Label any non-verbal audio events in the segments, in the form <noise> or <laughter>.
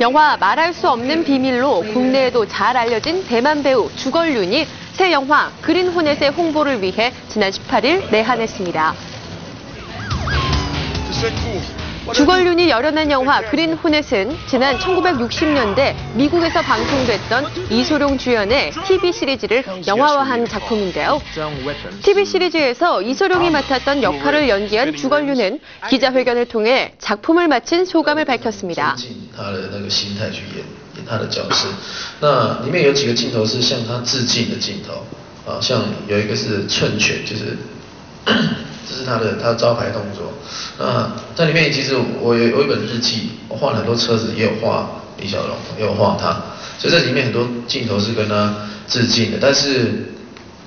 영화 말할 수 없는 비밀로 국내에도 잘 알려진 대만 배우 주걸륜이 새 영화 그린 호넷의 홍보를 위해 지난 18일 내한했습니다. 주걸륜이 열연한 영화 그린 호넷은 지난 1960년대 미국에서 방송됐던 이소룡 주연의 TV 시리즈를 영화화한 작품인데요. TV 시리즈에서 이소룡이 맡았던 역할을 연기한 주걸륜은 기자회견을 통해 작품을 마친 소감을 밝혔습니다. 他的那个心态去演演他的角色。那里面有几个镜头是向他致敬的镜头，啊，像有一个是寸拳，就是 <coughs> 这是他的他的招牌动作。那在里面其实我有有一本日记，我画了很多车子，也有画李小龙，也有画他，所以这里面很多镜头是跟他致敬的，但是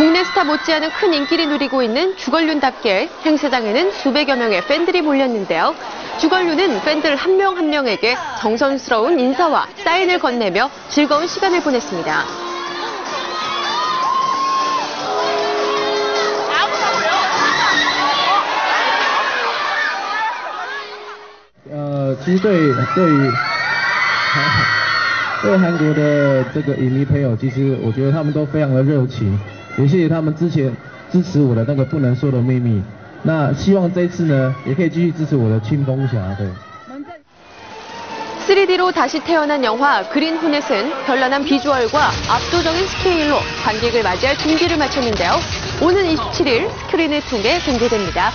국내 스타 못지않은 큰 인기를 누리고 있는 주걸륜답게 행사장에는 수백여 명의 팬들이 몰렸는데요. 주걸륜은 팬들 한 명 한 명에게 정성스러운 인사와 사인을 건네며 즐거운 시간을 보냈습니다. 어 呃，其实对对于对韩国的这个影迷朋友，其实我觉得他们都非常的热情， 也谢谢他们之前支持我的那个不能说的秘密。那希望这一次呢，也可以继续支持我的清风侠，对。 3D로 다시 태어난 영화 그린 호넷은 별난한 비주얼과 압도적인 스케일로 관객을 맞이할 준비를 마쳤는데요. 오는 27일 스크린을 통해 공개됩니다.